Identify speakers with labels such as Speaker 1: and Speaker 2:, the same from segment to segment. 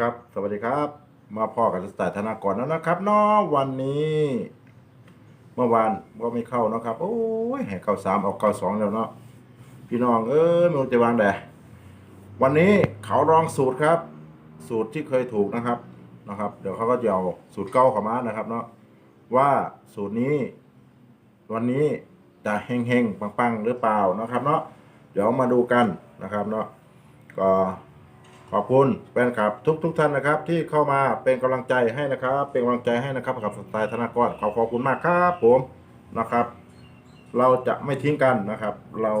Speaker 1: ครับ สวัสดีครับ มาพ่อกับสไตล์ธนากรแล้วนะครับเนาะวันนี้ เมื่อวานก็ไม่เข้านะครับ โอ้ยให้เข้าสามออกเข้าสองแล้วเนาะพี่น้องเอ้ยไม่รู้จะวางแดวันนี้เขาลองสูตรครับ สูตรที่เคยถูกนะครับนะครับ เดี๋ยวเขาก็จะเอาสูตรเก้าเข้ามานะครับเนาะว่าสูตรนี้ วันนี้จะเฮงเฮงๆปังๆหรือเปล่านะครับ เนาะเดี๋ยวมาดูกันนะครับ เนาะก็ ขอบคุณแฟนคลับทุกทุกๆท่านนะครับ ที่เข้ามาเป็นกำลังใจให้นะครับ เป็นกำลังใจให้นะครับกับสไตล์ธนากรขอขอบคุณมากครับผมนะครับ เราจะไม่ทิ้งกันนะครับ เรา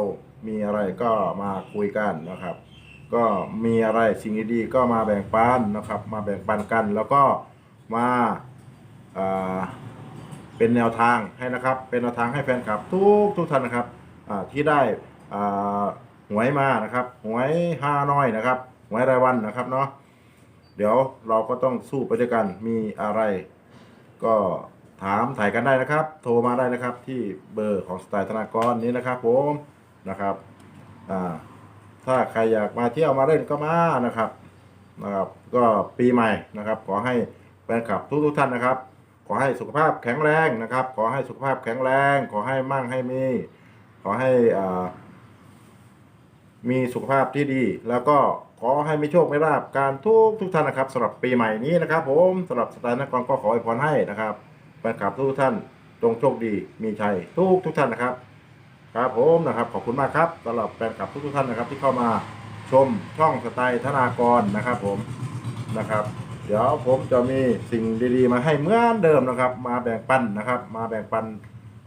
Speaker 1: มีอะไรก็มาคุยกันนะครับ ก็มีอะไรสิ่งดีๆก็มาแบ่งปันนะครับ มาแบ่งปันกันแล้วก็มาอ่าเป็นแนวทางให้นะครับ เป็นแนวทางให้แฟนคลับ ทุกทุกท่านนะครับที่ได้หวยมานะครับหวยห้าน้อยนะครับ หวยรายวันนะครับเนาะเดี๋ยวเราก็ต้องสู้ไปด้วยกันมีอะไร ก็ถามถ่ายกันได้นะครับ โทรมาได้นะครับที่เบอร์ของสไตล์ธนากรนี้นะครับผมนะครับอ่าถ้าใครอยากมาเที่ยวมาเล่นก็มานะครับนะครับ ก็ปีใหม่นะครับ ขอให้แฟนคลับทุกทุกๆท่านนะครับ ขอให้สุขภาพแข็งแรงนะครับ ขอให้สุขภาพแข็งแรง ขอให้มั่งให้มี ขอให้อ่า มีสุขภาพที่ดี แล้วก็ขอให้มีโชคไม่ราบการทุกทุกท่านนะครับสำหรับปีใหม่นี้นะครับ ผมสำหรับสไตล์นักกรก็ขออวยพรให้นะครับแฟนคลับทุกท่านจงโชคดีมีชัยทุกทุกท่านนะครับครับผมนะครับขอบคุณมากครับสำหรับแฟนคลับทุกทุกท่านนะครับ ที่เข้ามาชมช่องสไตล์ธนากรนะครับ ผมนะครับ เดี๋ยวผมจะมีสิ่งดีๆ มาให้เหมือนเดิมนะครับ มาแบ่งปันนะครับ มาแบ่งปัน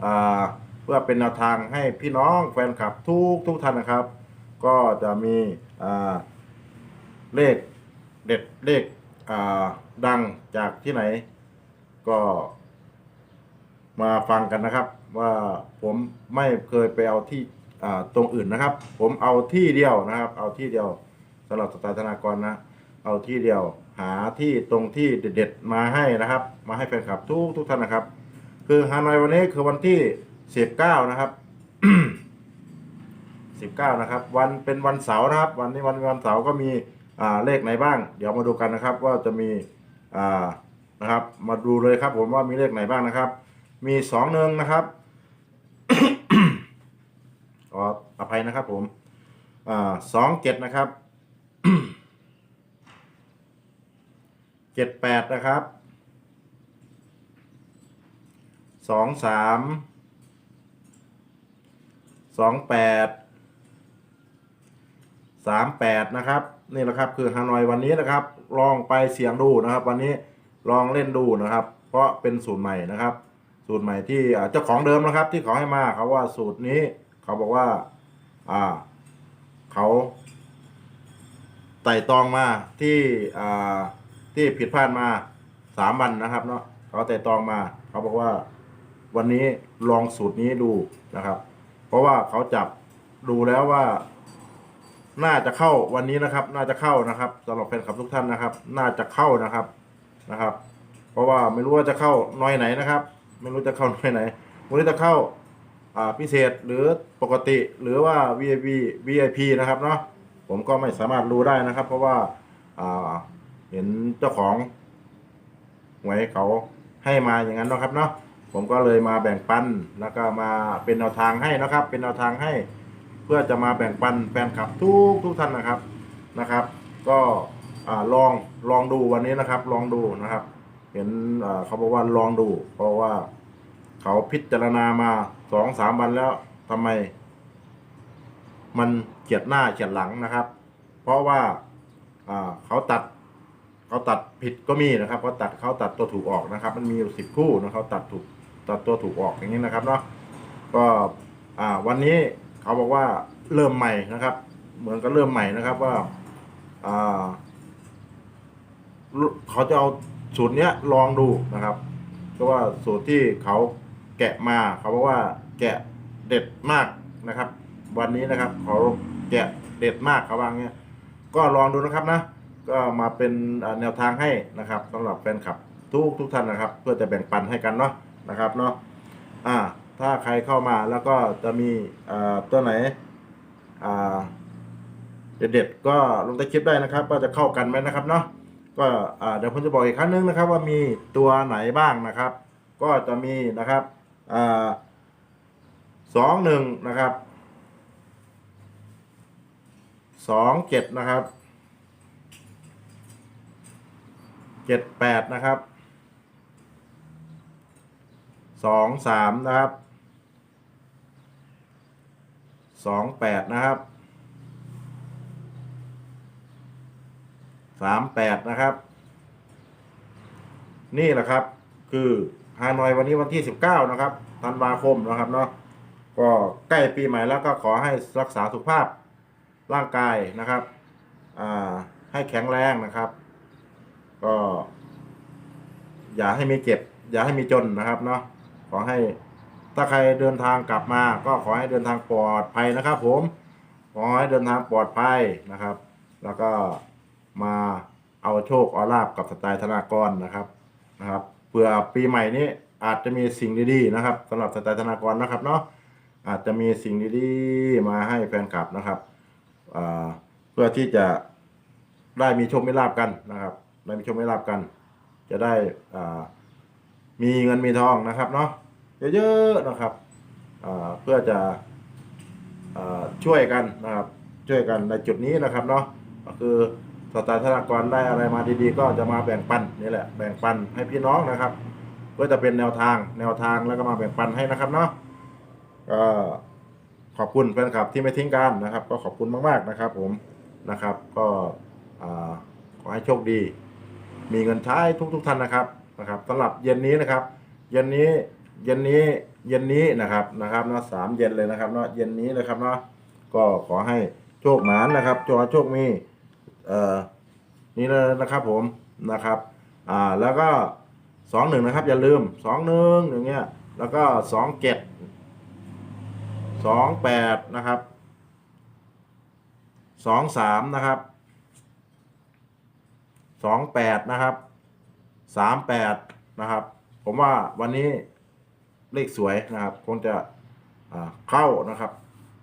Speaker 1: อ่าเพื่อเป็นแนวทางให้พี่น้องแฟนคลับทุกทุกท่านนะครับ ก็จะมีเลขเด็ดเลขดังจากที่ไหน ก็มาฟังกันนะครับ ว่าผมไม่เคยไปเอาที่ตรงอื่นนะครับ ผมเอาที่เดียวนะครับ เอาที่เดียวสำหรับสตล์ธนากรนะ เอาที่เดียวหาที่ตรงที่เด็ดๆมาให้นะครับ มาให้แฟนคลับทุกทุกท่านนะครับ คือฮานอยวันนี้คือวันที่สิบเก้านะครับ สิบเก้านะครับ วันเป็นวันเสาร์นะครับ วันนี้วันวันเสาร์ก็มีอ่าเลขไหนบ้าง เดี๋ยวมาดูกันนะครับ ว่าจะมีอ่านะครับ มาดูเลยครับ ผมว่ามีเลขไหนบ้างนะครับ มีสองหนึ่งนะครับขออภัยนะครับ ผมอ่าสองเจ็ดนะครับเจ็ดแปดนะครับสองสามสองแปด สามแปดนะครับ นี่แหละครับคือฮานอยวันนี้นะครับ ลองไปเสียงดูนะครับ วันนี้ลองเล่นดูนะครับ เพราะเป็นสูตรใหม่นะครับ สูตรใหม่ที่เจ้าของเดิมนะครับ ที่เขาให้มาเขาว่าสูตรนี้เขาบอกว่าอ่าเขาไต่ตองมาที่อ่าที่ผิดพลาดมาสามวันนะครับเนาะเขาไต่ตองมาเขาบอกว่าวันนี้ลองสูตรนี้ดูนะครับ เพราะว่าเขาจับดูแล้วว่า น่าจะเข้าวันนี้นะครับ น่าจะเข้านะครับสำหรับแฟนคลับทุกท่านนะครับ น่าจะเข้านะครับนะครับ เพราะว่าไม่รู้ว่าจะเข้าน้อยไหนนะครับ ไม่รู้จะเข้าน้อยไหนไม่รู้จะเข้าอ่าพิเศษหรือปกติหรือว่า VIP VIP นะครับเนาะผมก็ไม่สามารถรู้ได้นะครับ เพราะว่าอ่าเห็นเจ้าของหวยเขาให้มาอย่างนั้นนะครับเนาะผมก็เลยมาแบ่งปันแล้วก็มาเป็นแนวทางให้นะครับ เป็นแนวทางให้ พื่อจะมาแบ่งปันแฟนคลับทุกทุกท่านนะครับนะครับ ก็ลองลองดูวันนี้นะครับ ลองดูนะครับ เห็นเขาบอกว่าลองดู เพราะว่าเขาพิจารณามาสองสามวันแล้วทำไม มันเฉียดหน้าเฉียดหลังนะครับ เพราะว่าเขาตัดเขาตัดผิดก็มีนะครับเขาตัดเขาตัดตัวถูกออกนะครับ มันมีอยู่สิบคู่นะเขาตัดถูกตัดตัวถูกออกอย่างนี้นะครับเนาะก็วันนี้ เขาบอกว่าเริ่มใหม่นะครับ เหมือนกับเริ่มใหม่นะครับว่าอ่าเขาจะเอาสูตรเนี้ยลองดูนะครับเพราะว่าสูตรที่เขาแกะมาเขาบอกว่าแกะเด็ดมากนะครับ วันนี้นะครับเขาแกะเด็ดมากเขาว่างเงี้ยก็ลองดูนะครับนะ ก็มาเป็นแนวทางให้นะครับสำหรับแฟนคลับทุกทุกท่านนะครับ เพื่อจะแบ่งปันให้กันเนาะนะครับเนาะอ่า ถ้าใครเข้ามาแล้วก็จะมีตัวไหนเด็ดๆก็ลงใต้คลิปได้นะครับว่าจะเข้ากันไหมนะครับเนาะก็เดี๋ยวผมจะบอกอีกครั้งนึงนะครับ ว่ามีตัวไหนบ้างนะครับ ก็จะมีนะครับสองหนึ่งนะครับสองเจ็ดนะครับเจ็ดแปดนะครับสองสามนะครับ สองแปดนะครับสามแปดนะครับ นี่แหละครับ คือฮานอยวันนี้วันที่สิบเก้านะครับธันวาคมนะครับเนาะก็ใกล้ปีใหม่แล้วก็ขอให้รักษาสุขภาพร่างกายนะครับให้แข็งแรงนะครับ ก็ อย่าให้มีเจ็บ อย่าให้มีจนนะครับเนาะขอให้ ถ้าใครเดินทางกลับมา ก็ขอให้เดินทางปลอดภัยนะครับ ผม ขอให้เดินทางปลอดภัยนะครับ แล้วก็มาเอาโชคเอาลาบกับสไตล์ธนากรนะครับนะครับเผื่อปีใหม่นี้อาจจะมีสิ่งดีๆนะครับสำหรับสไตล์ธนากรนะครับเนาะอาจจะมีสิ่งดีๆมาให้แฟนคลับนะครับเพื่อที่จะได้มีโชคไมีลาบกันนะครับได้มีโชคไมีลาบกัน จะได้มีเงินมีทองนะครับเนาะ เยอะๆนะครับเพื่อจะช่วยกันนะครับช่วยกันในจุดนี้นะครับเนาะก็คือสไตล์ธนากรได้อะไรมาดีๆ ก็จะมาแบ่งปันนี่แหละแบ่งปันให้พี่น้องนะครับเพื่อจะเป็นแนวทางแนวทางแล้วก็มาแบ่งปันให้นะครับเนาะก็ขอบคุณแฟนคลับที่ไม่ทิ้งกันนะครับ ก็ขอบคุณมากๆนะครับผมนะครับ ก็ขอให้โชคดี มีเงินใช้ทุกๆท่านนะครับนะครับสำหรับเย็นนี้นะครับ เย็นนี้ เย็นนี้เย็นนี้นะครับนะครับเนาะสามเย็นเลยนะครับเนาะเย็นนี้นะครับเนาะก็ขอให้โชคหมานนะครับโชคโชคมีเอ่อนี่เลยนะครับผมนะครับอ่าแล้วก็สองหนึ่งนะครับ อย่าลืมสองหนึ่งอย่างเงี้ยแล้วก็สองเจ็ดสองแปดนะครับสองสามนะครับสองแปดนะครับสามแปดนะครับ ผมว่าวันนี้ เลขสวยนะครับ คงจะเข้านะครับ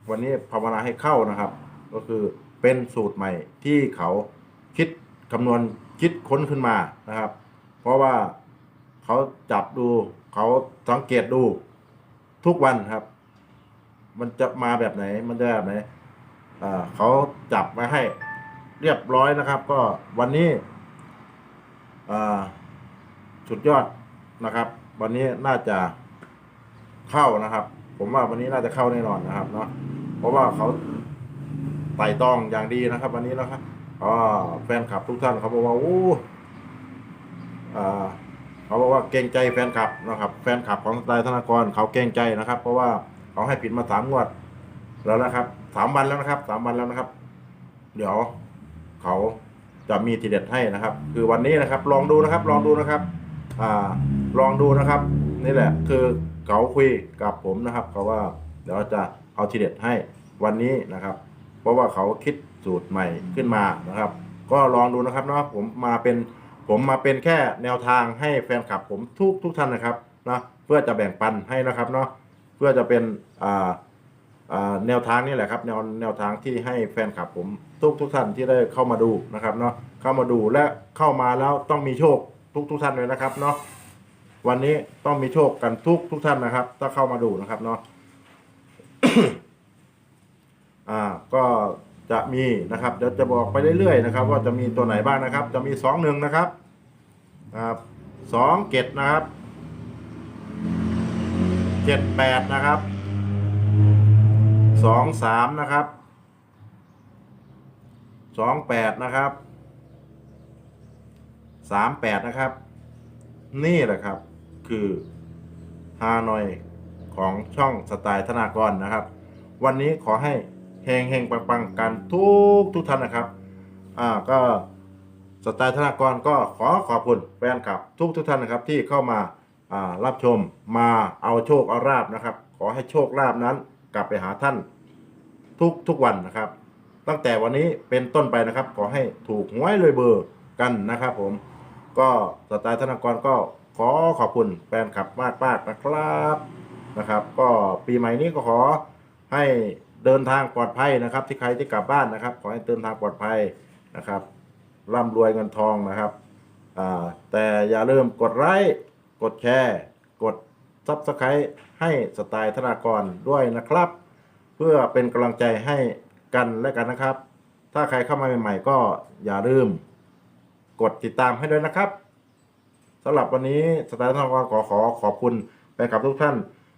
Speaker 1: วันนี้ภาวนาให้เข้านะครับ ก็คือเป็นสูตรใหม่ที่เขาคิดคำนวณคิดค้นขึ้นมานะครับ เพราะว่าเขาจับดูเขาสังเกตดูทุกวันครับ มันจะมาแบบไหนมันจะแบบไหนเขาจับมาให้เรียบร้อยนะครับ ก็วันนี้สุดยอดนะครับ วันนี้น่าจะ เข้านะครับ ผมว่าวันนี้น่าจะเข้าแน่นอนนะครับเนาะเพราะว่าเขาไต่ตองอย่างดีนะครับ วันนี้นะครับอ๋อแฟนคลับทุกท่านเขาบอกว่าโอ้อ่าเขาบอกว่าเกรงใจแฟนคลับนะครับ แฟนคลับของสไตล์ธนากรเขาเกรงใจนะครับ เพราะว่าเขาให้ผิดมาสามงวดแล้วนะครับสามวันแล้วนะครับสามวันแล้วนะครับ เดี๋ยวเขาจะมีทีเด็ดให้นะครับ คือวันนี้นะครับ ลองดูนะครับ ลองดูนะครับ อ่า ลองดูนะครับ นี่แหละ คือ เขาคุยกับผมนะครับเขาว่าเดี๋ยวจะเอาทีเด็ดให้วันนี้นะครับ เพราะว่าเขาคิดสูตรใหม่ขึ้นมานะครับ ก็ลองดูนะครับเนาะผมมาเป็นผมมาเป็นแค่แนวทางให้แฟนคลับผมทุกทุกท่านนะครับนะเพื่อจะแบ่งปันให้นะครับเนาะเพื่อจะเป็นอ่าอ่าแนวทางนี่แหละครับแนวแนวทางที่ให้แฟนคลับผมทุกทุกท่านที่ได้เข้ามาดูนะครับเนาะเข้ามาดูและเข้ามาแล้วต้องมีโชคทุกทุกท่านเลยนะครับเนาะ วันนี้ต้องมีโชคกันทุกทุกท่านนะครับ ถ้าเข้ามาดูนะครับเนาะอ่า ก็จะมีนะครับเดี๋ยวจะบอกไปเรื่อยๆนะครับ ว่าจะมีตัวไหนบ้างนะครับ จะมีสองหนึ่งนะครับครับสองเจ็ดนะครับเจ็ดแปดนะครับสองสามนะครับสองแปดนะครับสามแปดนะครับ นี่แหละครับ คือฮานอยของช่องสไตล์ธนากรนะครับ วันนี้ขอให้เฮงเฮงปังปังๆกันทุกทุกท่านนะครับอ่าก็สไตล์ธนากรก็ขอขอบคุณแฟนคลับ ทุกทุกท่านนะครับที่เข้ามาอ่ารับชมมาเอาโชคเอาราบนะครับ ขอให้โชคลาบนั้น กลับไปหาท่านทุกทุกวันนะครับ ตั้งแต่วันนี้เป็นต้นไปนะครับ ขอให้ถูกหวยเลยเบอร์กันนะครับผมก็สไตล์ธนากรก็ ขอขอบคุณแฟนคลับมากมากนะครับนะครับ ก็ปีใหม่นี้ก็ขอให้เดินทางปลอดภัยนะครับ ที่ใครที่กลับบ้านนะครับ ขอให้เดินทางปลอดภัยนะครับร่ำรวยเงินทองนะครับแต่อย่าลืมกดไลค์กดแชร์ กดซับสไครต์ให้สไตล์ธนากรด้วยนะครับ เพื่อเป็นกำลังใจให้กันและกันนะครับ ถ้าใครเข้ามาใหม่ ๆ ก็อย่าลืม กดติดตามให้ด้วยนะครับ สำหรับวันนี้สไตล์ทองกรขอขอขอบคุณแฟนคลับทุกท่าน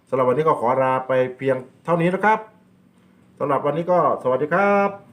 Speaker 1: สำหรับวันนี้ก็ขอลาไปเพียงเท่านี้นะครับสำหรับวันนี้ก็สวัสดีครับ